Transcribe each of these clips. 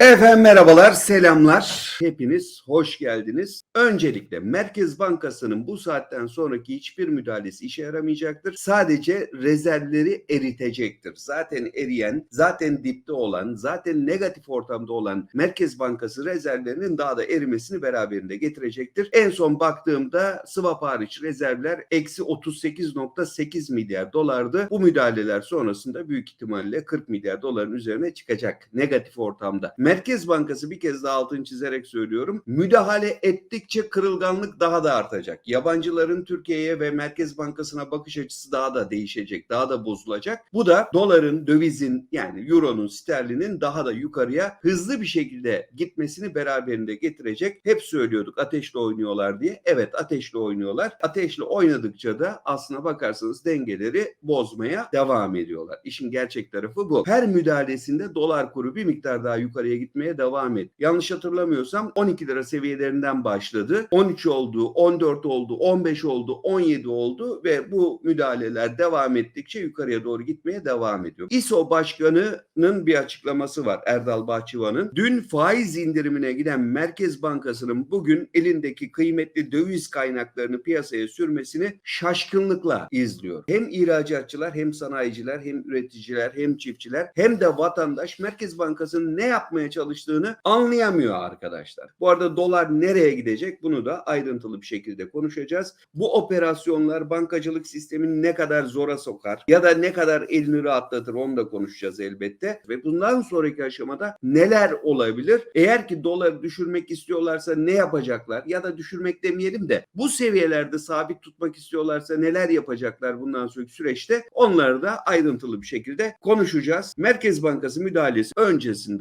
Efendim merhabalar, selamlar. Hepiniz hoş geldiniz. Öncelikle Merkez Bankası'nın bu saatten sonraki hiçbir müdahalesi işe yaramayacaktır. Sadece rezervleri eritecektir. Zaten eriyen, zaten dipte olan, zaten negatif ortamda olan Merkez Bankası rezervlerinin daha da erimesini beraberinde getirecektir. En son baktığımda swap hariç rezervler eksi 38.8 milyar dolardı. Bu müdahaleler sonrasında büyük ihtimalle 40 milyar doların üzerine çıkacak negatif ortamda. Merkez Bankası bir kez daha altını çizerek söylüyorum. Müdahale ettikçe kırılganlık daha da artacak. Yabancıların Türkiye'ye ve Merkez Bankası'na bakış açısı daha da değişecek, daha da bozulacak. Bu da doların, dövizin yani euronun, sterlinin daha da yukarıya hızlı bir şekilde gitmesini beraberinde getirecek. Hep söylüyorduk ateşle oynuyorlar diye. Evet ateşle oynuyorlar. Ateşle oynadıkça da aslına bakarsanız dengeleri bozmaya devam ediyorlar. İşin gerçek tarafı bu. Her müdahalesinde dolar kuru bir miktar daha yukarıya gitmeye devam et. Yanlış hatırlamıyorsam 12 lira seviyelerinden başladı. 13 oldu, 14 oldu, 15 oldu, 17 oldu ve bu müdahaleler devam ettikçe yukarıya doğru gitmeye devam ediyor. İSO Başkanı'nın bir açıklaması var Erdal Bahçıvan'ın. Dün faiz indirimine giden Merkez Bankası'nın bugün elindeki kıymetli döviz kaynaklarını piyasaya sürmesini şaşkınlıkla izliyor. Hem ihracatçılar hem sanayiciler hem üreticiler hem çiftçiler hem de vatandaş Merkez Bankası'nın ne yapmaya çalıştığını anlayamıyor arkadaşlar. Bu arada dolar nereye gidecek bunu da ayrıntılı bir şekilde konuşacağız. Bu operasyonlar bankacılık sistemini ne kadar zora sokar ya da ne kadar elini rahatlatır onu da konuşacağız elbette. Ve bundan sonraki aşamada neler olabilir? Eğer ki doları düşürmek istiyorlarsa ne yapacaklar? Ya da düşürmek demeyelim de bu seviyelerde sabit tutmak istiyorlarsa neler yapacaklar bundan sonraki süreçte? Onları da ayrıntılı bir şekilde konuşacağız. Merkez Bankası müdahalesi öncesinde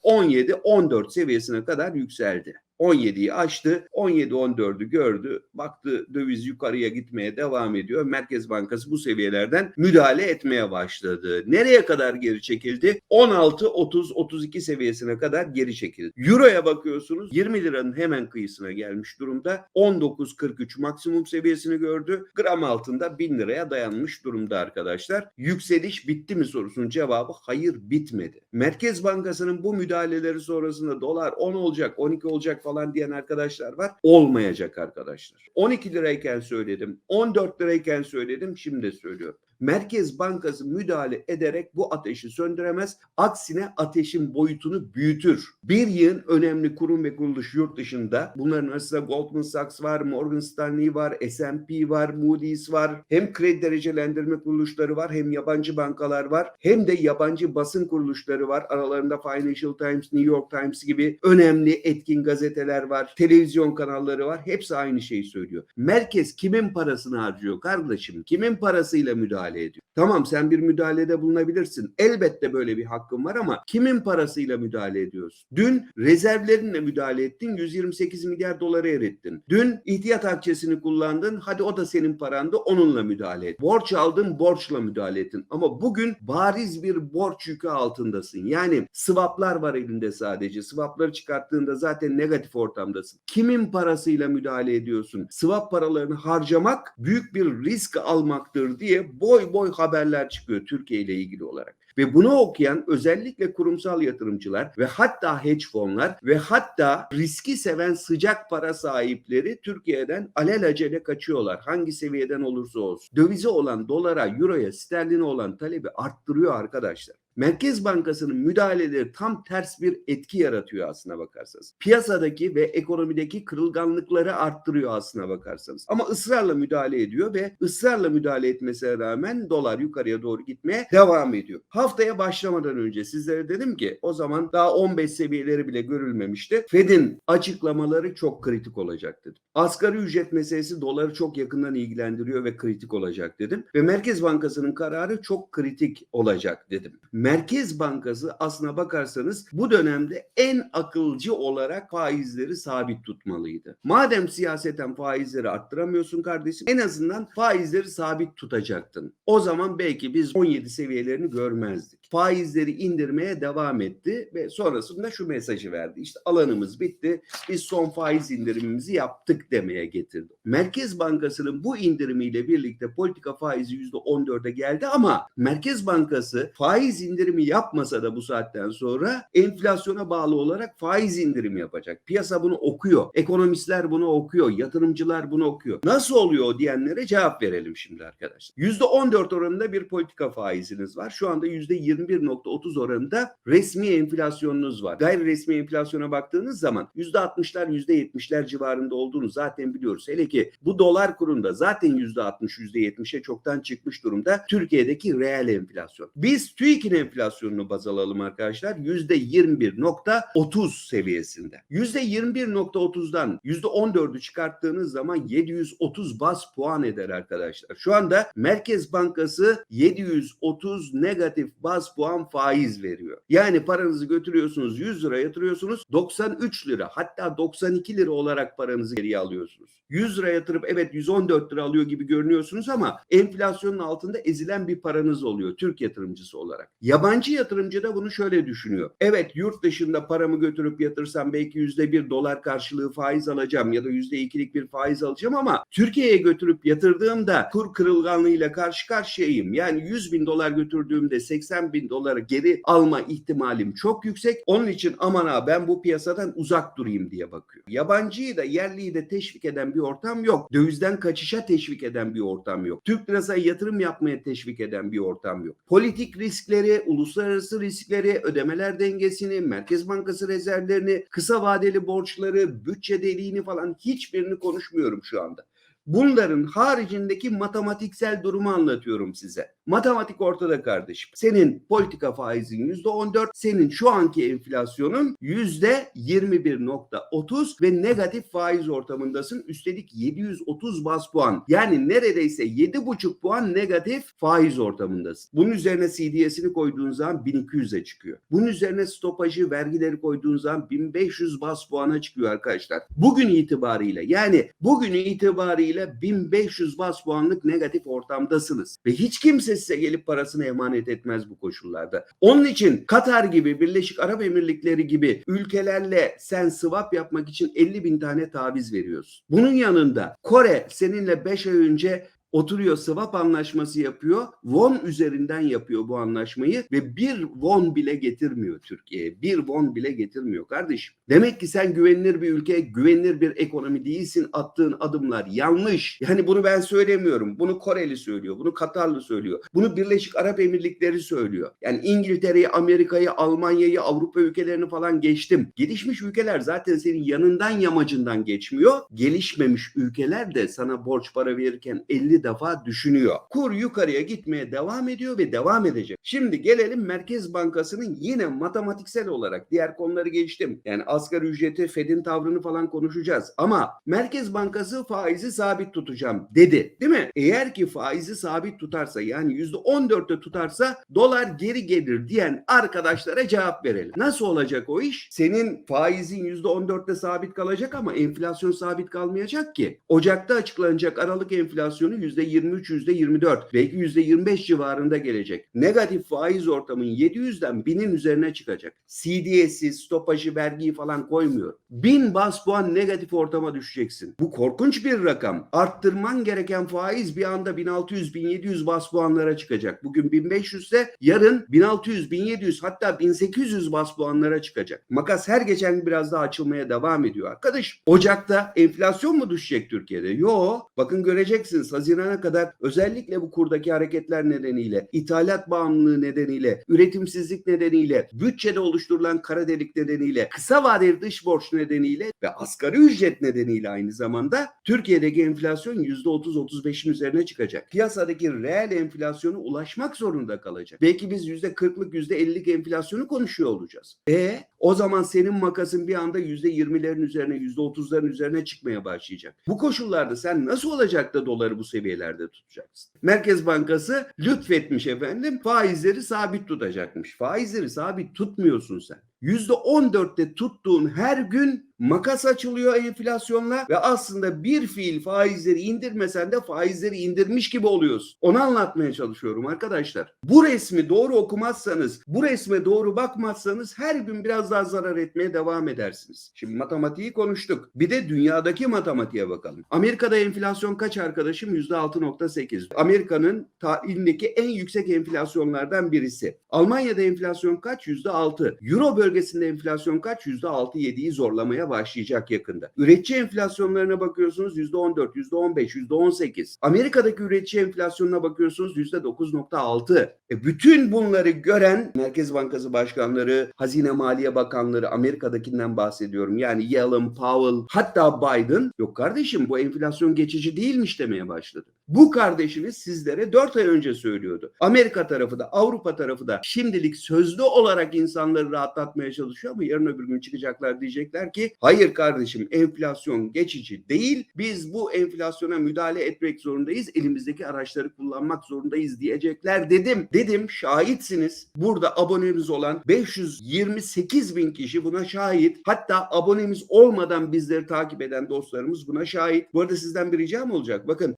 17-14 seviyesine kadar yükseldi. 17'yi aştı. 17-14'ü gördü. Baktı döviz yukarıya gitmeye devam ediyor. Merkez Bankası bu seviyelerden müdahale etmeye başladı. Nereye kadar geri çekildi? 16-30-32 seviyesine kadar geri çekildi. Euro'ya bakıyorsunuz 20 liranın hemen kıyısına gelmiş durumda. 19.43 maksimum seviyesini gördü. Gram altında 1000 liraya dayanmış durumda arkadaşlar. Yükseliş bitti mi sorusunun cevabı hayır bitmedi. Merkez Bankası'nın bu müdahaleleri sonrasında dolar 10 olacak 12 olacak falan diyen arkadaşlar var. Olmayacak arkadaşlar. 12 lirayken söyledim. 14 lirayken söyledim. Şimdi söylüyorum. Merkez Bankası müdahale ederek bu ateşi söndüremez. Aksine ateşin boyutunu büyütür. Bir yığın önemli kurum ve kuruluş yurt dışında. Bunların arasında Goldman Sachs var, Morgan Stanley var, S&P var, Moody's var. Hem kredi derecelendirme kuruluşları var, hem yabancı bankalar var, hem de yabancı basın kuruluşları var. Aralarında Financial Times, New York Times gibi önemli etkin gazeteler var, televizyon kanalları var. Hepsi aynı şeyi söylüyor. Merkez kimin parasını harcıyor kardeşim? Kimin parasıyla müdahale ediyor? Tamam sen bir müdahalede bulunabilirsin. Elbette böyle bir hakkın var ama kimin parasıyla müdahale ediyorsun? Dün rezervlerinle müdahale ettin. 128 milyar doları erittin. Dün ihtiyat akçesini kullandın. Hadi o da senin parandı. Onunla müdahale et. Borç aldın. Borçla müdahale ettin. Ama bugün bariz bir borç yükü altındasın. Yani swaplar var elinde sadece. Swapları çıkarttığında zaten negatif ortamdasın. Kimin parasıyla müdahale ediyorsun? Swap paralarını harcamak büyük bir risk almaktır diye boy boy haberler çıkıyor Türkiye ile ilgili olarak. Ve bunu okuyan özellikle kurumsal yatırımcılar ve hatta hedge fonlar ve hatta riski seven sıcak para sahipleri Türkiye'den alelacele kaçıyorlar. Hangi seviyeden olursa olsun. Dövize olan dolara, euroya, sterline olan talebi arttırıyor arkadaşlar. Merkez Bankası'nın müdahaleleri tam ters bir etki yaratıyor aslına bakarsanız. Piyasadaki ve ekonomideki kırılganlıkları arttırıyor aslına bakarsanız. Ama ısrarla müdahale ediyor ve ısrarla müdahale etmesine rağmen dolar yukarıya doğru gitmeye devam ediyor. Haftaya başlamadan önce sizlere dedim ki o zaman daha 15 seviyeleri bile görülmemişti. Fed'in açıklamaları çok kritik olacak dedim. Asgari ücret meselesi doları çok yakından ilgilendiriyor ve kritik olacak dedim. Ve Merkez Bankası'nın kararı çok kritik olacak dedim. Merkez Bankası aslına bakarsanız bu dönemde en akılcı olarak faizleri sabit tutmalıydı. Madem siyaseten faizleri arttıramıyorsun kardeşim en azından faizleri sabit tutacaktın. O zaman belki biz 17 seviyelerini görmezdik. Faizleri indirmeye devam etti ve sonrasında şu mesajı verdi. İşte alanımız bitti. Biz son faiz indirimimizi yaptık demeye getirdi. Merkez Bankası'nın bu indirimiyle birlikte politika faizi %14'e geldi ama Merkez Bankası faiz indirimi yapmasa da bu saatten sonra enflasyona bağlı olarak faiz indirimi yapacak. Piyasa bunu okuyor. Ekonomistler bunu okuyor. Yatırımcılar bunu okuyor. Nasıl oluyor diyenlere cevap verelim şimdi arkadaşlar. %14 oranında bir politika faiziniz var. Şu anda %21.30 oranında resmi enflasyonunuz var. Gayri resmi enflasyona baktığınız zaman %60'lar %70'ler civarında olduğunu zaten biliyoruz. Hele ki bu dolar kurunda zaten %60 %70'e çoktan çıkmış durumda Türkiye'deki reel enflasyon. Biz TÜİK'in enflasyonunu baz alalım arkadaşlar. %21.30 seviyesinde. %21.30'dan %14'ü çıkarttığınız zaman 730 bas puan eder arkadaşlar. Şu anda Merkez Bankası 730 negatif bas puan faiz veriyor. Yani paranızı götürüyorsunuz 100 lira yatırıyorsunuz 93 lira hatta 92 lira olarak paranızı geriye alıyorsunuz. 100 lira yatırıp evet 114 lira alıyor gibi görünüyorsunuz ama enflasyonun altında ezilen bir paranız oluyor Türk yatırımcısı olarak. Yabancı yatırımcı da bunu şöyle düşünüyor. Evet yurt dışında paramı götürüp yatırsam belki yüzde bir dolar karşılığı faiz alacağım ya da yüzde ikilik bir faiz alacağım ama Türkiye'ye götürüp yatırdığımda kur kırılganlığıyla karşı karşıyayım. Yani 100 bin dolar götürdüğümde 80 bin doları geri alma ihtimalim çok yüksek. Onun için aman ha ben bu piyasadan uzak durayım diye bakıyor. Yabancıyı da yerliyi de teşvik eden bir ortam yok. Dövizden kaçışa teşvik eden bir ortam yok. Türk lirasına yatırım yapmaya teşvik eden bir ortam yok. Politik riskleri, uluslararası riskleri, ödemeler dengesini, Merkez Bankası rezervlerini, kısa vadeli borçları, bütçe deliğini falan hiçbirini konuşmuyorum şu anda. Bunların haricindeki matematiksel durumu anlatıyorum size. Matematik ortada kardeşim. Senin politika faizin yüzde 14, senin şu anki enflasyonun yüzde 21.30 ve negatif faiz ortamındasın. Üstelik 730 bas puan. Yani neredeyse 7,5 puan negatif faiz ortamındasın. Bunun üzerine CDS'ini koyduğun zaman 1200'e çıkıyor. Bunun üzerine stopajı, vergileri koyduğun zaman 1500 bas puana çıkıyor arkadaşlar. Bugün itibariyle yani bugün itibariyle 1500 bas puanlık negatif ortamdasınız. Ve hiç kimse size gelip parasını emanet etmez bu koşullarda. Onun için Katar gibi, Birleşik Arap Emirlikleri gibi ülkelerle sen swap yapmak için 50 bin tane taviz veriyorsun. Bunun yanında Kore seninle 5 ay önce oturuyor swap anlaşması yapıyor. Won üzerinden yapıyor bu anlaşmayı ve bir won bile getirmiyor Türkiye'ye. Bir won bile getirmiyor kardeşim. Demek ki sen güvenilir bir ülke, güvenilir bir ekonomi değilsin. Attığın adımlar yanlış. Yani bunu ben söylemiyorum. Bunu Koreli söylüyor. Bunu Katarlı söylüyor. Bunu Birleşik Arap Emirlikleri söylüyor. Yani İngiltere'yi, Amerika'yı, Almanya'yı, Avrupa ülkelerini falan geçtim. Gelişmiş ülkeler zaten senin yanından yamacından geçmiyor. Gelişmemiş ülkeler de sana borç para verirken 50 defa düşünüyor. Kur yukarıya gitmeye devam ediyor ve devam edecek. Şimdi gelelim Merkez Bankası'nın yine matematiksel olarak diğer konuları geçtim. Yani asgari ücreti, Fed'in tavrını falan konuşacağız. Ama Merkez Bankası faizi sabit tutacağım dedi. Değil mi? Eğer ki faizi sabit tutarsa yani %14'te tutarsa dolar geri gelir diyen arkadaşlara cevap verelim. Nasıl olacak o iş? Senin faizin %14'te sabit kalacak ama enflasyon sabit kalmayacak ki. Ocak'ta açıklanacak Aralık enflasyonu %23, %24 belki %25 civarında gelecek. Negatif faiz ortamın 700'den 1000'in üzerine çıkacak. CDS'i, stopajı, vergiyi falan koymuyor. 1000 bas puan negatif ortama düşeceksin. Bu korkunç bir rakam. Arttırman gereken faiz bir anda 1600-1700 bas puanlara çıkacak. Bugün 1500 ise yarın 1600-1700 hatta 1800 bas puanlara çıkacak. Makas her geçen gün biraz daha açılmaya devam ediyor arkadaş. Ocak'ta enflasyon mu düşecek Türkiye'de? Yo. Bakın göreceksiniz Haziran'a kadar özellikle bu kurdaki hareketler nedeniyle, ithalat bağımlılığı nedeniyle, üretimsizlik nedeniyle, bütçede oluşturulan kara delik nedeniyle, kısa vadeli dış borç nedeniyle ve asgari ücret nedeniyle aynı zamanda Türkiye'deki enflasyon %30-35'in üzerine çıkacak. Piyasadaki reel enflasyonu ulaşmak zorunda kalacak. Belki biz %40'lık %50'lik enflasyonu konuşuyor olacağız. E o zaman senin makasın bir anda %20'lerin üzerine %30'ların üzerine çıkmaya başlayacak. Bu koşullarda sen nasıl olacak da doları bu seviyelerde tutacaksın? Merkez Bankası lütfetmiş efendim faizleri sabit tutacakmış. Faizleri sabit tutmuyorsun sen. %14'te tuttuğun her gün makas açılıyor enflasyonla ve aslında bir fiil faizleri indirmesen de faizleri indirmiş gibi oluyorsun. Onu anlatmaya çalışıyorum arkadaşlar. Bu resmi doğru okumazsanız, bu resme doğru bakmazsanız her gün biraz daha zarar etmeye devam edersiniz. Şimdi matematiği konuştuk. Bir de dünyadaki matematiğe bakalım. Amerika'da enflasyon kaç arkadaşım? %6.8. Amerika'nın tarihindeki en yüksek enflasyonlardan birisi. Almanya'da enflasyon kaç? %6. Euro bölgesinde enflasyon kaç? %6-7'yi zorlamaya başlayacak yakında. Üretici enflasyonlarına bakıyorsunuz %14, %15, %18. Amerika'daki üretici enflasyonuna bakıyorsunuz %9.6. E bütün bunları gören Merkez Bankası başkanları, Hazine Maliye Bakanları, Amerika'dakinden bahsediyorum. Yani Yellen, Powell, hatta Biden yok kardeşim bu enflasyon geçici değilmiş demeye başladı. Bu kardeşiniz sizlere 4 ay önce söylüyordu. Amerika tarafı da Avrupa tarafı da şimdilik sözlü olarak insanları rahatlatmaya çalışıyor ama yarın öbür gün çıkacaklar diyecekler ki hayır kardeşim enflasyon geçici değil. Biz bu enflasyona müdahale etmek zorundayız. Elimizdeki araçları kullanmak zorundayız diyecekler dedim. Dedim şahitsiniz. Burada abonemiz olan 528 bin kişi buna şahit. Hatta abonemiz olmadan bizleri takip eden dostlarımız buna şahit. Bu arada sizden bir ricam olacak. Bakın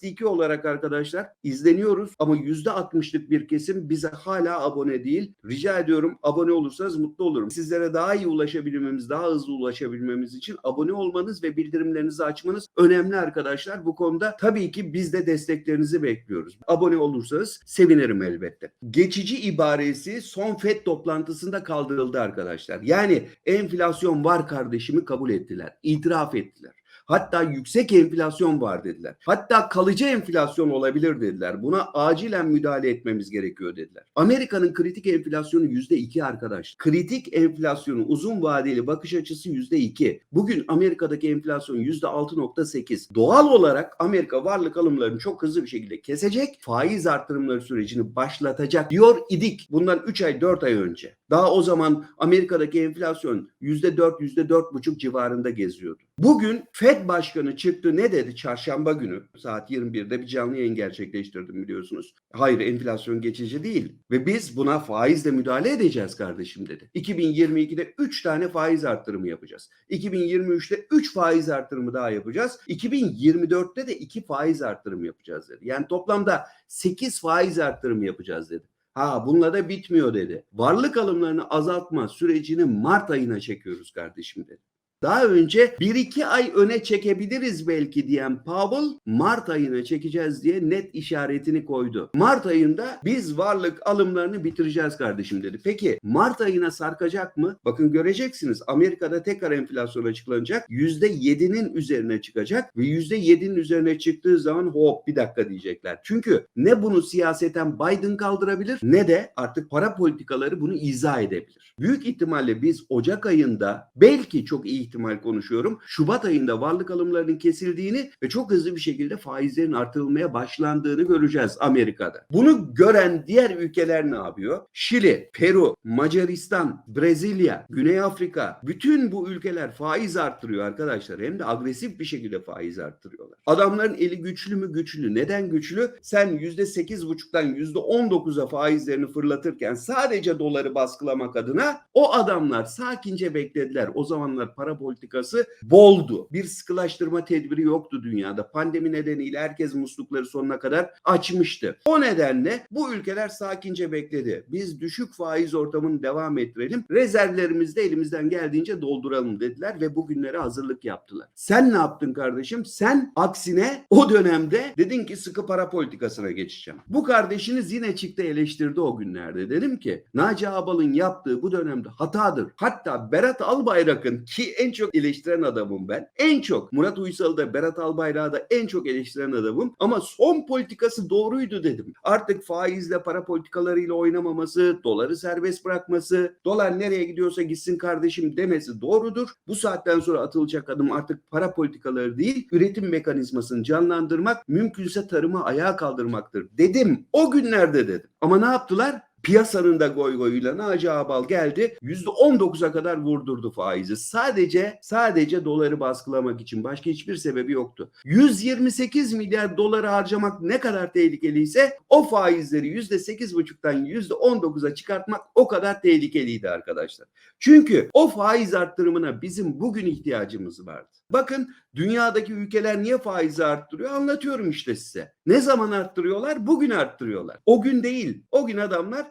istatistiki olarak arkadaşlar izleniyoruz ama %60'lık bir kesim bize hala abone değil. Rica ediyorum abone olursanız mutlu olurum. Sizlere daha iyi ulaşabilmemiz, daha hızlı ulaşabilmemiz için abone olmanız ve bildirimlerinizi açmanız önemli arkadaşlar. Bu konuda tabii ki biz de desteklerinizi bekliyoruz. Abone olursanız sevinirim elbette. Geçici ibaresi son FED toplantısında kaldırıldı arkadaşlar. Yani enflasyon var kardeşimi kabul ettiler. itiraf ettiler. Hatta yüksek enflasyon var dediler. Hatta kalıcı enflasyon olabilir dediler. Buna acilen müdahale etmemiz gerekiyor dediler. Amerika'nın kritik enflasyonu yüzde iki arkadaş. Kritik enflasyonun uzun vadeli bakış açısı yüzde iki. Bugün Amerika'daki enflasyon yüzde altı nokta sekiz. Doğal olarak Amerika varlık alımlarını çok hızlı bir şekilde kesecek. Faiz artırımları sürecini başlatacak diyor idik. Bundan 3 ay 4 ay önce. Daha o zaman Amerika'daki enflasyon yüzde dört yüzde dört buçuk civarında geziyordu. Bugün FED Başkanı çıktı ne dedi çarşamba günü saat 21'de bir canlı yayın gerçekleştirdim biliyorsunuz. Hayır enflasyon geçici değil ve biz buna faizle müdahale edeceğiz kardeşim dedi. 2022'de 3 tane faiz arttırımı yapacağız. 2023'te 3 faiz arttırımı daha yapacağız. 2024'te de 2 faiz arttırımı yapacağız dedi. Yani toplamda 8 faiz arttırımı yapacağız dedi. Ha bununla da bitmiyor dedi. Varlık alımlarını azaltma sürecini Mart ayına çekiyoruz kardeşim dedi. Daha önce 1-2 ay öne çekebiliriz belki diyen Powell Mart ayına çekeceğiz diye net işaretini koydu. Mart ayında biz varlık alımlarını bitireceğiz kardeşim dedi. Peki Mart ayına sarkacak mı? Bakın göreceksiniz Amerika'da tekrar enflasyon açıklanacak. %7'nin üzerine çıkacak ve %7'nin üzerine çıktığı zaman hop bir dakika diyecekler. Çünkü ne bunu siyaseten Biden kaldırabilir ne de artık para politikaları bunu izah edebilir. Büyük ihtimalle biz Ocak ayında belki çok iyi ihtimal konuşuyorum. Şubat ayında varlık alımlarının kesildiğini ve çok hızlı bir şekilde faizlerin artırılmaya başlandığını göreceğiz Amerika'da. Bunu gören diğer ülkeler ne yapıyor? Şili, Peru, Macaristan, Brezilya, Güney Afrika bütün bu ülkeler faiz arttırıyor arkadaşlar. Hem de agresif bir şekilde faiz arttırıyorlar. Adamların eli güçlü mü güçlü? Neden güçlü? Sen %8,5'tan %19'a faizlerini fırlatırken sadece doları baskılamak adına o adamlar sakince beklediler. O zamanlar para politikası boldu. Bir sıkılaştırma tedbiri yoktu dünyada. Pandemi nedeniyle herkes muslukları sonuna kadar açmıştı. O nedenle bu ülkeler sakince bekledi. Biz düşük faiz ortamını devam ettirelim. Rezervlerimizi de elimizden geldiğince dolduralım dediler ve bugünlere hazırlık yaptılar. Sen ne yaptın kardeşim? Sen aksine o dönemde dedin ki sıkı para politikasına geçeceğim. Bu kardeşiniz yine çıktı eleştirdi o günlerde. Dedim ki Naci Abal'ın yaptığı bu dönemde hatadır. Hatta Berat Albayrak'ın ki en çok eleştiren adamım ben. En çok Murat Uysal'ı da Berat Albayrak'ı da en çok eleştiren adamım. Ama son politikası doğruydu dedim. Artık faizle para politikalarıyla oynamaması, doları serbest bırakması, dolar nereye gidiyorsa gitsin kardeşim demesi doğrudur. Bu saatten sonra atılacak adım artık para politikaları değil, üretim mekanizmasını canlandırmak, mümkünse tarımı ayağa kaldırmaktır dedim. O günlerde dedim. Ama ne yaptılar? Piyasanın da goy goyuyla Naci Ağbal geldi %19'a kadar vurdurdu faizi. Sadece sadece doları baskılamak için başka hiçbir sebebi yoktu. 128 milyar doları harcamak ne kadar tehlikeliyse o faizleri %8,5'tan %19'a çıkartmak o kadar tehlikeliydi arkadaşlar. Çünkü o faiz arttırımına bizim bugün ihtiyacımız vardı. Bakın dünyadaki ülkeler niye faizi arttırıyor anlatıyorum işte size. Ne zaman arttırıyorlar? Bugün arttırıyorlar. O gün değil. O gün adamlar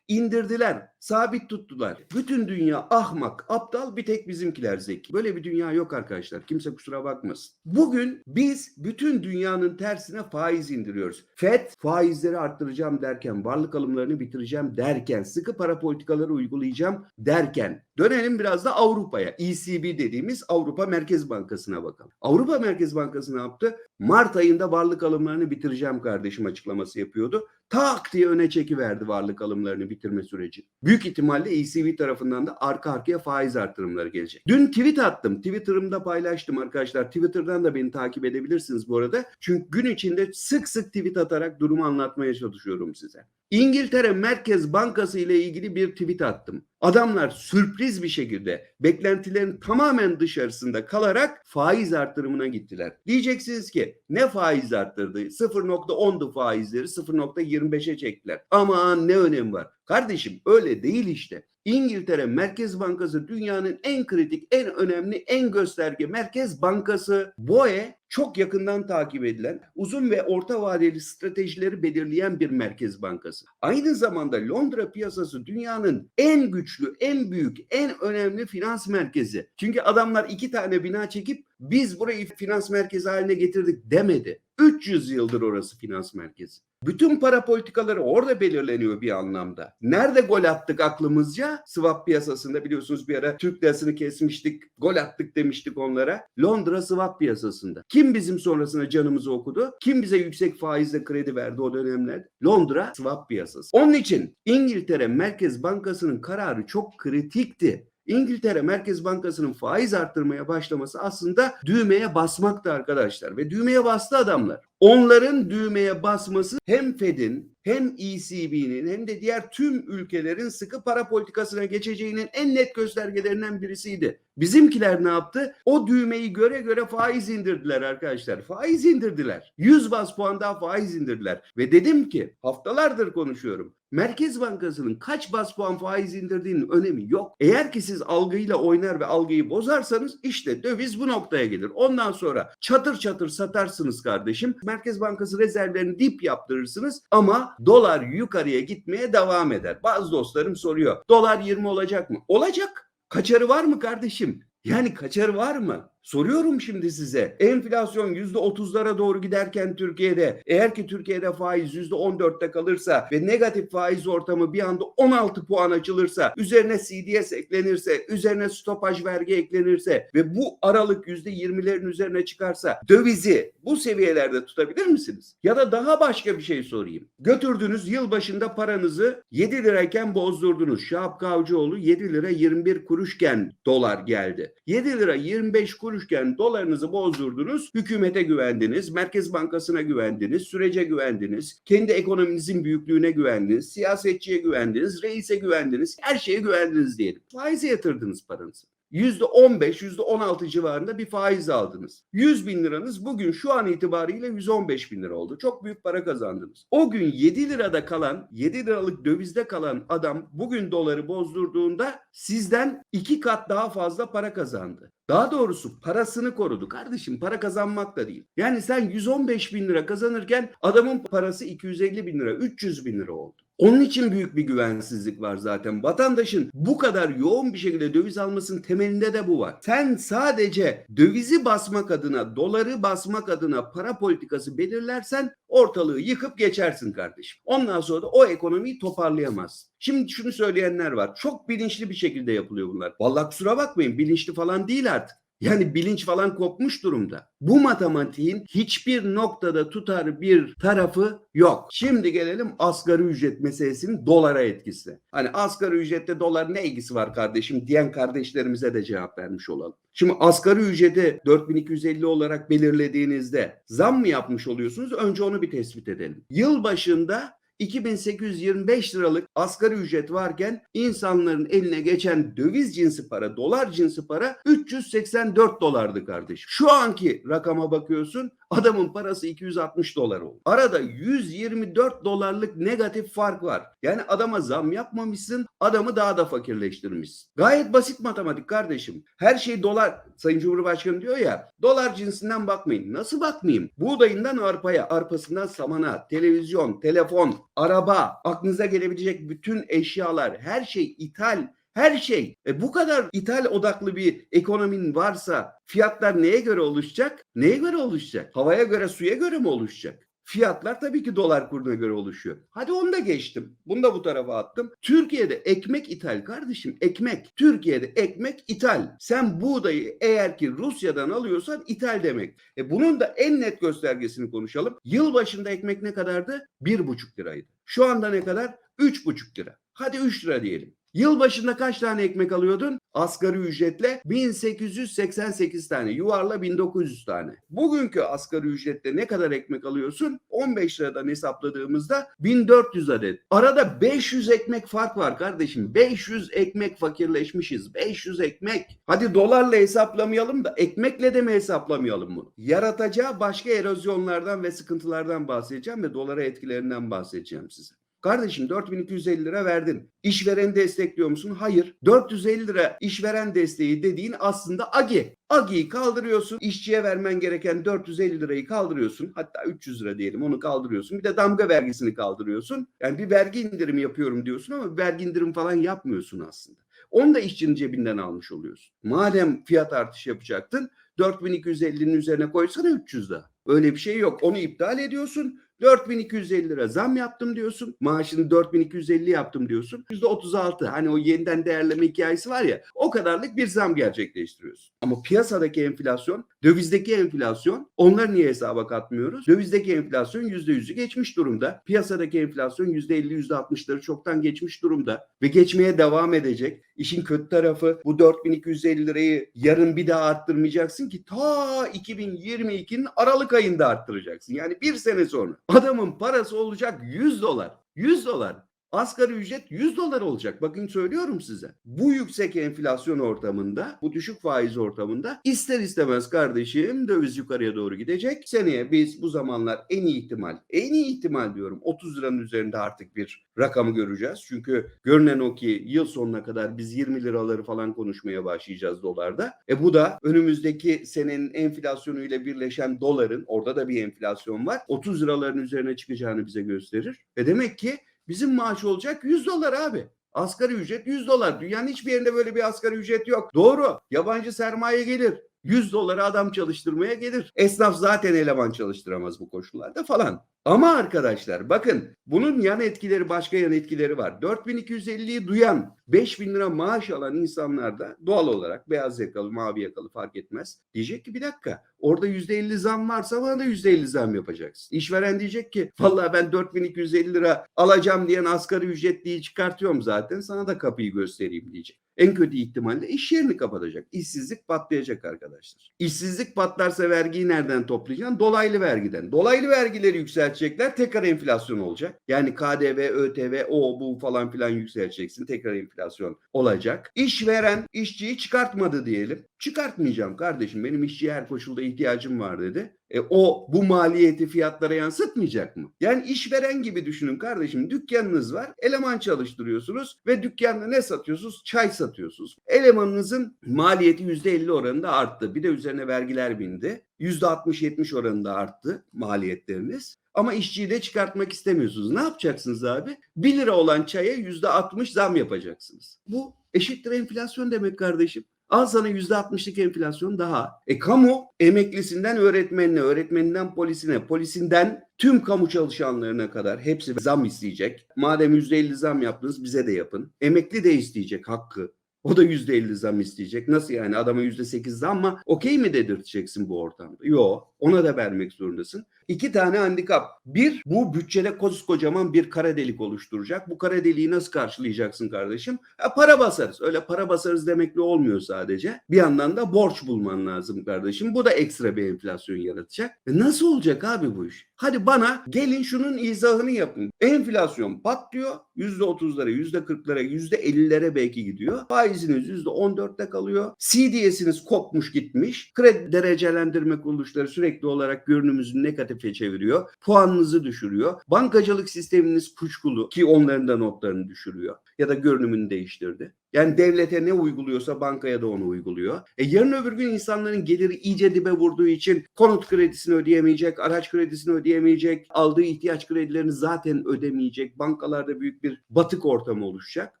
indirdiler, sabit tuttular. Bütün dünya ahmak, aptal bir tek bizimkiler zeki. Böyle bir dünya yok arkadaşlar. Kimse kusura bakmasın. Bugün biz bütün dünyanın tersine faiz indiriyoruz. FED faizleri arttıracağım derken, varlık alımlarını bitireceğim derken, sıkı para politikaları uygulayacağım derken dönelim biraz da Avrupa'ya. ECB dediğimiz Avrupa Merkez Bankası'na bakalım. Avrupa Merkez Bankası ne yaptı? Mart ayında varlık alımlarını bitireceğim kardeşim açıklaması yapıyordu. Tak diye öne çekiverdi varlık alımlarını bitirme süreci. Büyük ihtimalle ECB tarafından da arka arkaya faiz artırımları gelecek. Dün tweet attım. Twitter'ımda paylaştım arkadaşlar. Twitter'dan da beni takip edebilirsiniz bu arada. Çünkü gün içinde sık sık tweet atarak durumu anlatmaya çalışıyorum size. İngiltere Merkez Bankası ile ilgili bir tweet attım. Adamlar sürpriz bir şekilde beklentilerin tamamen dışarısında kalarak faiz artırımına gittiler. Diyeceksiniz ki ne faiz arttırdı? 0.10'du faizleri 0.25'e çektiler. Aman ne önemi var? Kardeşim öyle değil işte. İngiltere Merkez Bankası dünyanın en kritik, en önemli, en gösterge merkez bankası. BOE çok yakından takip edilen, uzun ve orta vadeli stratejileri belirleyen bir merkez bankası. Aynı zamanda Londra piyasası dünyanın en güçlü, en büyük, en önemli finans merkezi. Çünkü adamlar iki tane bina çekip biz burayı finans merkezi haline getirdik demedi. 300 yıldır orası finans merkezi. Bütün para politikaları orada belirleniyor bir anlamda. Nerede gol attık aklımızca? Swap piyasasında biliyorsunuz bir ara Türk lirasını kesmiştik, gol attık demiştik onlara. Londra swap piyasasında. Kim bizim sonrasında canımızı okudu? Kim bize yüksek faizle kredi verdi o dönemler? Londra swap piyasası. Onun için İngiltere Merkez Bankası'nın kararı çok kritikti. İngiltere Merkez Bankası'nın faiz arttırmaya başlaması aslında düğmeye basmaktı arkadaşlar ve düğmeye bastı adamlar. Onların düğmeye basması hem Fed'in hem ECB'nin hem de diğer tüm ülkelerin sıkı para politikasına geçeceğinin en net göstergelerinden birisiydi. Bizimkiler ne yaptı? O düğmeyi göre göre faiz indirdiler arkadaşlar. Faiz indirdiler. 100 bas puan daha faiz indirdiler. Ve dedim ki haftalardır konuşuyorum. Merkez Bankası'nın kaç bas puan faiz indirdiğinin önemi yok. Eğer ki siz algıyla oynar ve algıyı bozarsanız işte döviz bu noktaya gelir. Ondan sonra çatır çatır satarsınız kardeşim. Merkez Bankası rezervlerini dip yaptırırsınız ama dolar yukarıya gitmeye devam eder. Bazı dostlarım soruyor. Dolar 20 olacak mı? Olacak. Kaçarı var mı kardeşim? Yani kaçarı var mı? Soruyorum şimdi size. Enflasyon %30'lara doğru giderken Türkiye'de eğer ki Türkiye'de faiz %14'te kalırsa ve negatif faiz ortamı bir anda 16 puan açılırsa, üzerine CDS eklenirse, üzerine stopaj vergi eklenirse ve bu aralık %20'lerin üzerine çıkarsa dövizi bu seviyelerde tutabilir misiniz? Ya da daha başka bir şey sorayım. Götürdünüz yılbaşında paranızı 7 lirayken bozdurdunuz. Şahap Kavcıoğlu 7 lira 21 kuruşken dolar geldi. 7 lira 25 kuruş kuruşken dolarınızı bozdurdunuz, hükümete güvendiniz, Merkez Bankası'na güvendiniz, sürece güvendiniz, kendi ekonominizin büyüklüğüne güvendiniz, siyasetçiye güvendiniz, reise güvendiniz, her şeye güvendiniz diyelim. Faize yatırdınız paranızı. %15, %16 civarında bir faiz aldınız. 100 bin liranız bugün şu an itibariyle 115 bin lira oldu. Çok büyük para kazandınız. O gün 7 lirada kalan, 7 liralık dövizde kalan adam bugün doları bozdurduğunda sizden iki kat daha fazla para kazandı. Daha doğrusu parasını korudu. Kardeşim para kazanmak da değil. Yani sen 115 bin lira kazanırken adamın parası 250 bin lira, 300 bin lira oldu. Onun için büyük bir güvensizlik var zaten. Vatandaşın bu kadar yoğun bir şekilde döviz almasının temelinde de bu var. Sen sadece dövizi basmak adına, doları basmak adına para politikası belirlersen ortalığı yıkıp geçersin kardeşim. Ondan sonra da o ekonomiyi toparlayamazsın. Şimdi şunu söyleyenler var. Çok bilinçli bir şekilde yapılıyor bunlar. Vallahi kusura bakmayın bilinçli falan değil artık. Yani bilinç falan kopmuş durumda. Bu matematiğin hiçbir noktada tutar bir tarafı yok. Şimdi gelelim asgari ücret meselesinin dolara etkisi. Hani asgari ücrette dolar ne ilgisi var kardeşim diyen kardeşlerimize de cevap vermiş olalım. Şimdi asgari ücreti 4250 olarak belirlediğinizde zam mı yapmış oluyorsunuz? Önce onu bir tespit edelim. Yıl başında 2825 liralık asgari ücret varken insanların eline geçen döviz cinsi para, dolar cinsi para 384 dolardı kardeşim. Şu anki rakama bakıyorsun adamın parası 260 dolar oldu. Arada 124 dolarlık negatif fark var. Yani adama zam yapmamışsın, adamı daha da fakirleştirmişsin. Gayet basit matematik kardeşim. Her şey dolar. Sayın Cumhurbaşkanı diyor ya, dolar cinsinden bakmayın. Nasıl bakmayayım? Buğdayından arpaya, arpasından samana, televizyon, telefon, araba, aklınıza gelebilecek bütün eşyalar, her şey ithal. Her şey. E bu kadar ithal odaklı bir ekonominin varsa fiyatlar neye göre oluşacak? Neye göre oluşacak? Havaya göre, suya göre mi oluşacak? Fiyatlar tabii ki dolar kuruna göre oluşuyor. Hadi onu da geçtim. Bunu da bu tarafa attım. Türkiye'de ekmek ithal kardeşim. Ekmek. Türkiye'de ekmek ithal. Sen buğdayı eğer ki Rusya'dan alıyorsan ithal demek. E bunun da en net göstergesini konuşalım. Yıl başında ekmek ne kadardı? Bir buçuk liraydı. Şu anda ne kadar? Üç buçuk lira. Hadi 3 lira diyelim. Yıl başında kaç tane ekmek alıyordun? Asgari ücretle 1888 tane. Yuvarla 1900 tane. Bugünkü asgari ücretle ne kadar ekmek alıyorsun? 15 liradan hesapladığımızda 1400 adet. Arada 500 ekmek fark var kardeşim. 500 ekmek fakirleşmişiz. 500 ekmek. Hadi dolarla hesaplamayalım da ekmekle de mi hesaplamayalım bunu? Yaratacağı başka erozyonlardan ve sıkıntılardan bahsedeceğim ve dolara etkilerinden bahsedeceğim size. Kardeşim 4250 lira verdin. İşvereni destekliyor musun? Hayır. 450 lira işveren desteği dediğin aslında AGI. AGI'yi kaldırıyorsun. İşçiye vermen gereken 450 lirayı kaldırıyorsun. Hatta 300 lira diyelim onu kaldırıyorsun. Bir de damga vergisini kaldırıyorsun. Yani bir vergi indirimi yapıyorum diyorsun ama vergi indirim falan yapmıyorsun aslında. Onu da işçinin cebinden almış oluyorsun. Madem fiyat artışı yapacaktın 4250'nin üzerine koysana 300 daha. Öyle bir şey yok. Onu iptal ediyorsun. 4250 lira zam yaptım diyorsun. Maaşını 4250 yaptım diyorsun. %36 hani o yeniden değerleme hikayesi var ya o kadarlık bir zam gerçekleştiriyorsun. Ama piyasadaki enflasyon, dövizdeki enflasyon onları niye hesaba katmıyoruz? Dövizdeki enflasyon %100'ü geçmiş durumda. Piyasadaki enflasyon %50 %60'ları çoktan geçmiş durumda ve geçmeye devam edecek. İşin kötü tarafı bu 4250 lirayı yarın bir daha arttırmayacaksın ki ta 2022'nin Aralık ayında arttıracaksın. Yani bir sene sonra. Adamın parası olacak 100 dolar. 100 dolar. Asgari ücret 100 dolar olacak. Bakın söylüyorum size. Bu yüksek enflasyon ortamında, bu düşük faiz ortamında ister istemez kardeşim döviz yukarıya doğru gidecek. Seneye biz bu zamanlar en iyi ihtimal, en iyi ihtimal diyorum 30 liranın üzerinde artık bir rakamı göreceğiz. Çünkü görünen o ki yıl sonuna kadar biz 20 liraları falan konuşmaya başlayacağız dolarda. E bu da önümüzdeki senenin enflasyonuyla birleşen doların, orada da bir enflasyon var. 30 liraların üzerine çıkacağını bize gösterir. E demek ki Bizim maaş olacak 100 dolar abi. Asgari ücret 100 dolar. Dünyanın hiçbir yerinde böyle bir asgari ücret yok. Doğru. Yabancı sermaye gelir. 100 dolara adam çalıştırmaya gelir. Esnaf zaten eleman çalıştıramaz bu koşullarda falan. Ama arkadaşlar bakın bunun yan etkileri başka yan etkileri var. 4250'yi duyan 5000 lira maaş alan insanlar da doğal olarak beyaz yakalı mavi yakalı fark etmez. Diyecek ki bir dakika orada %50 zam varsa bana da %50 zam yapacaksın. İşveren diyecek ki vallahi ben 4250 lira alacağım diyen asgari ücretliyi çıkartıyorum zaten sana da kapıyı göstereyim diyecek. En kötü ihtimalle iş yerini kapatacak. İşsizlik patlayacak arkadaşlar. İşsizlik patlarsa vergiyi nereden toplayacaksın? Dolaylı vergiden. Dolaylı vergileri yükseltecekler tekrar enflasyon olacak. Yani KDV, ÖTV, o bu falan filan yükseleceksin. Tekrar enflasyon olacak. İşveren işçiyi çıkartmadı diyelim. Çıkartmayacağım kardeşim benim işçiye her koşulda ihtiyacım var dedi. E, o bu maliyeti fiyatlara yansıtmayacak mı? Yani işveren gibi düşünün kardeşim. Dükkanınız var. Eleman çalıştırıyorsunuz ve dükkanda ne satıyorsunuz? Çay satıyorsunuz. Elemanınızın maliyeti %50 oranında arttı. Bir de üzerine vergiler bindi. %60-70 oranında arttı maliyetleriniz. Ama işçiyi de çıkartmak istemiyorsunuz. Ne yapacaksınız abi? 1 lira olan çaya %60 zam yapacaksınız. Bu eşittir enflasyon demek kardeşim. Al sana %60'lık enflasyon daha. E kamu emeklisinden öğretmenine, öğretmeninden polisine, polisinden tüm kamu çalışanlarına kadar hepsi zam isteyecek. Madem %50 zam yaptınız bize de yapın. Emekli de isteyecek hakkı. O da %50 zam isteyecek. Nasıl yani adama %8 zam mı okey mi dedirteceksin bu ortamda? Yok. Ona da vermek zorundasın. İki tane handikap. Bir, bu bütçede koskocaman bir kara delik oluşturacak. Bu kara deliği nasıl karşılayacaksın kardeşim? Ya para basarız. Öyle para basarız demekle olmuyor sadece. Bir yandan da borç bulman lazım kardeşim. Bu da ekstra bir enflasyon yaratacak. E nasıl olacak abi bu iş? Hadi bana gelin şunun izahını yapın. Enflasyon patlıyor. %30'lara, %40'lara, %50'lere belki gidiyor. Faiziniz %14'te kalıyor. CDS'iniz kopmuş gitmiş. Kredi derecelendirme kuruluşları sürekli olarak görünümüzü negatife çeviriyor. Puanınızı düşürüyor. Bankacılık sisteminiz kuşkulu ki onların da notlarını düşürüyor. Ya da görünümünü değiştirdi. Yani devlete ne uyguluyorsa bankaya da onu uyguluyor. E yarın öbür gün insanların geliri iyice dibe vurduğu için konut kredisini ödeyemeyecek, araç kredisini ödeyemeyecek, aldığı ihtiyaç kredilerini zaten ödemeyecek. Bankalarda büyük bir batık ortamı oluşacak.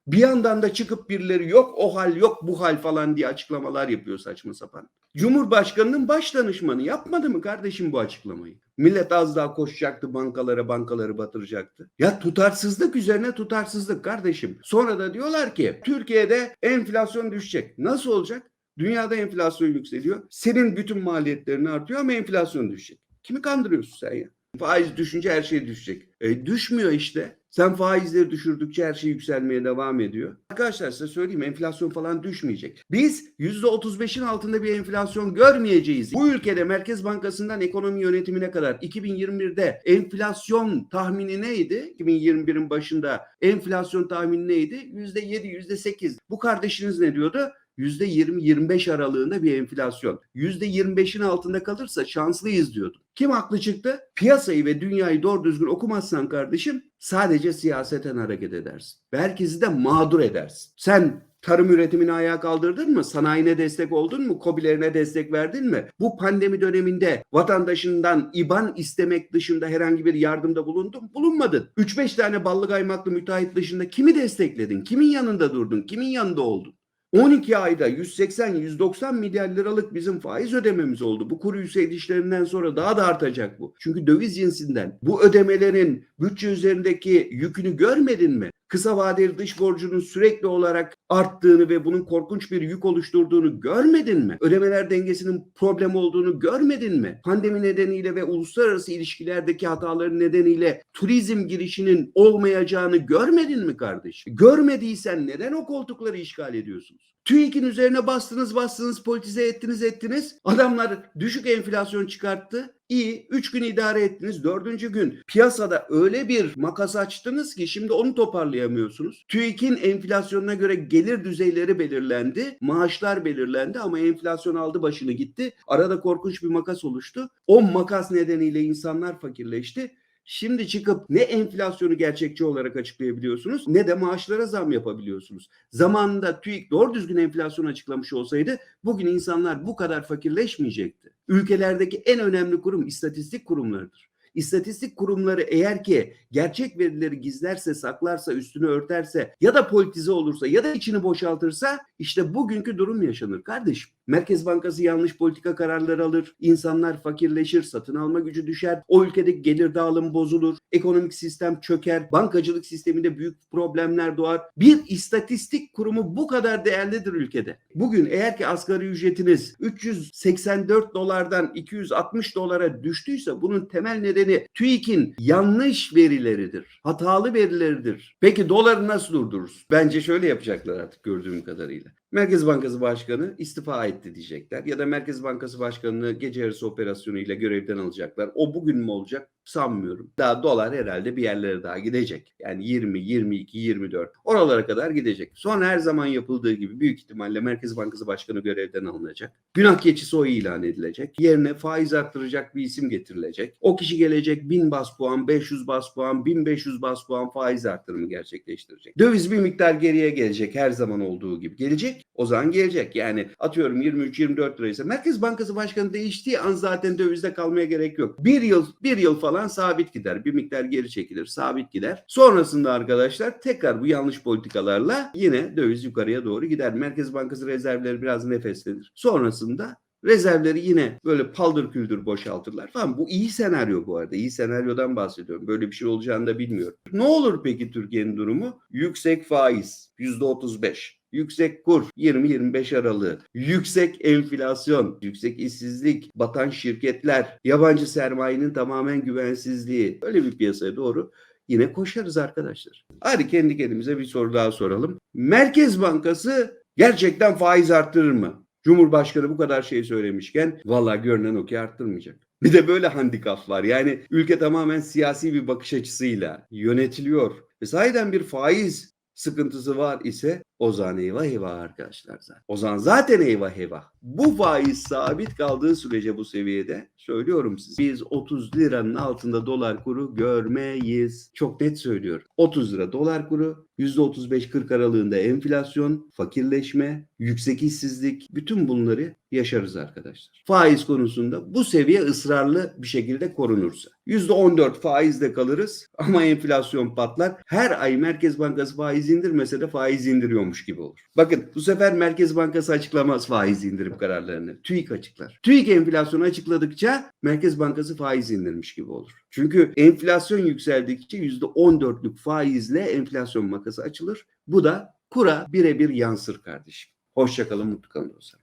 Bir yandan da çıkıp birileri yok o hal yok bu hal falan diye açıklamalar yapıyor saçma sapan. Cumhurbaşkanının baş danışmanı yapmadı mı kardeşim bu açıklamayı? Millet az daha koşacaktı bankalara, bankaları batıracaktı. Ya tutarsızlık üzerine tutarsızlık kardeşim. Sonra da diyorlar ki Türkiye'de enflasyon düşecek. Nasıl olacak? Dünyada enflasyon yükseliyor. Senin bütün maliyetlerin artıyor ama enflasyon düşecek. Kimi kandırıyorsun sen ya? Faiz düşünce her şey düşecek. E düşmüyor işte. Sen faizleri düşürdükçe her şey yükselmeye devam ediyor. Arkadaşlar size söyleyeyim enflasyon falan düşmeyecek. Biz %35'in altında bir enflasyon görmeyeceğiz. Bu ülkede Merkez Bankası'ndan ekonomi yönetimine kadar 2021'de enflasyon tahmini neydi? 2021'in başında enflasyon tahmini neydi? %7, %8. Bu kardeşiniz ne diyordu? %20-25 aralığında bir enflasyon. %25'in altında kalırsa şanslıyız diyordu. Kim haklı çıktı? Piyasayı ve dünyayı doğru düzgün okumazsan kardeşim sadece siyaseten hareket edersin. Ve herkesi de mağdur edersin. Sen tarım üretimini ayağa kaldırdın mı? Sanayine destek oldun mu? Kobilerine destek verdin mi? Bu pandemi döneminde vatandaşından IBAN istemek dışında herhangi bir yardımda bulundun mu? Bulunmadın. 3-5 tane ballı kaymaklı müteahhit dışında kimi destekledin? Kimin yanında durdun? Kimin yanında oldun? 12 ayda 180-190 milyar liralık bizim faiz ödememiz oldu. Bu kuru yükselişlerinden sonra daha da artacak bu. Çünkü döviz cinsinden bu ödemelerin bütçe üzerindeki yükünü görmedin mi? Kısa vadeli dış borcunun sürekli olarak arttığını ve bunun korkunç bir yük oluşturduğunu görmedin mi? Ödemeler dengesinin problem olduğunu görmedin mi? Pandemi nedeniyle ve uluslararası ilişkilerdeki hataların nedeniyle turizm girişinin olmayacağını görmedin mi kardeşim? Görmediysen neden o koltukları işgal ediyorsunuz? TÜİK'in üzerine bastınız bastınız politize ettiniz ettiniz. Adamlar düşük enflasyon çıkarttı. İyi 3 gün idare ettiniz. Dördüncü gün piyasada öyle bir makas açtınız ki şimdi onu toparlayamıyorsunuz. TÜİK'in enflasyonuna göre gelir düzeyleri belirlendi. Maaşlar belirlendi ama enflasyon aldı başını gitti. Arada korkunç bir makas oluştu. O makas nedeniyle insanlar fakirleşti. Şimdi çıkıp ne enflasyonu gerçekçi olarak açıklayabiliyorsunuz ne de maaşlara zam yapabiliyorsunuz. Zamanında TÜİK doğru düzgün enflasyon açıklamış olsaydı bugün insanlar bu kadar fakirleşmeyecekti. Ülkelerdeki en önemli kurum istatistik kurumlarıdır. İstatistik kurumları eğer ki gerçek verileri gizlerse, saklarsa, üstünü örterse ya da politize olursa ya da içini boşaltırsa işte bugünkü durum yaşanır kardeşim. Merkez Bankası yanlış politika kararları alır, insanlar fakirleşir, satın alma gücü düşer, o ülkedeki gelir dağılımı bozulur, ekonomik sistem çöker, bankacılık sisteminde büyük problemler doğar. Bir istatistik kurumu bu kadar değerlidir ülkede. Bugün eğer ki asgari ücretiniz 384 dolardan 260 dolara düştüyse bunun temel nedeni TÜİK'in yanlış verileridir, hatalı verileridir. Peki doları nasıl durdururuz? Bence şöyle yapacaklar artık gördüğüm kadarıyla. Merkez Bankası Başkanı istifa etti diyecekler. Ya da Merkez Bankası Başkanı'nı gece yarısı operasyonuyla görevden alacaklar. O bugün mü olacak sanmıyorum. Daha dolar herhalde bir yerlere daha gidecek. Yani 20, 22, 24 oralara kadar gidecek. Sonra her zaman yapıldığı gibi büyük ihtimalle Merkez Bankası Başkanı görevden alınacak. Günah keçisi o ilan edilecek. Yerine faiz arttıracak bir isim getirilecek. O kişi gelecek 1000 bas puan, 500 bas puan, 1500 bas puan faiz arttırımı gerçekleştirecek. Döviz bir miktar geriye gelecek her zaman olduğu gibi. Gelecek o zaman gelecek. Yani atıyorum 23-24 liraysa Merkez Bankası Başkanı değiştiği an zaten dövizde kalmaya gerek yok. Bir yıl, bir yıl falan sabit gider. Bir miktar geri çekilir, sabit gider. Sonrasında arkadaşlar tekrar bu yanlış politikalarla yine döviz yukarıya doğru gider. Merkez Bankası rezervleri biraz nefeslenir. Sonrasında Rezervleri yine böyle paldır küldür boşaltırlar falan. Bu iyi senaryo bu arada. İyi senaryodan bahsediyorum. Böyle bir şey olacağını da bilmiyorum. Ne olur peki Türkiye'nin durumu? Yüksek faiz. %35. Yüksek kur 20-25 aralığı, yüksek enflasyon, yüksek işsizlik, batan şirketler, yabancı sermayenin tamamen güvensizliği öyle bir piyasaya doğru yine koşarız arkadaşlar. Hadi kendi kendimize bir soru daha soralım. Merkez Bankası gerçekten faiz arttırır mı? Cumhurbaşkanı bu kadar şey söylemişken valla görünen o ki arttırmayacak. Bir de böyle handikap var. Yani ülke tamamen siyasi bir bakış açısıyla yönetiliyor. Ve sahiden bir faiz sıkıntısı var ise o zaman eyvah eyvah arkadaşlar zaten. O zaman zaten eyvah eyvah. Bu faiz sabit kaldığı sürece bu seviyede söylüyorum size. Biz 30 liranın altında dolar kuru görmeyiz. Çok net söylüyorum. 30 lira dolar kuru, %35-40 aralığında enflasyon, fakirleşme, yüksek işsizlik bütün bunları yaşarız arkadaşlar. Faiz konusunda bu seviye ısrarlı bir şekilde korunursa. %14 faizde kalırız ama enflasyon patlar. Her ay Merkez Bankası faiz indirmese de faiz indiriyormuş gibi olur. Bakın bu sefer Merkez Bankası açıklamaz faiz indirim kararlarını. TÜİK açıklar. TÜİK enflasyonu açıkladıkça Merkez Bankası faiz indirmiş gibi olur. Çünkü enflasyon yükseldikçe %14'lük faizle enflasyon makası açılır. Bu da kura birebir yansır kardeşim. Hoşçakalın, mutlu kalın dostlar.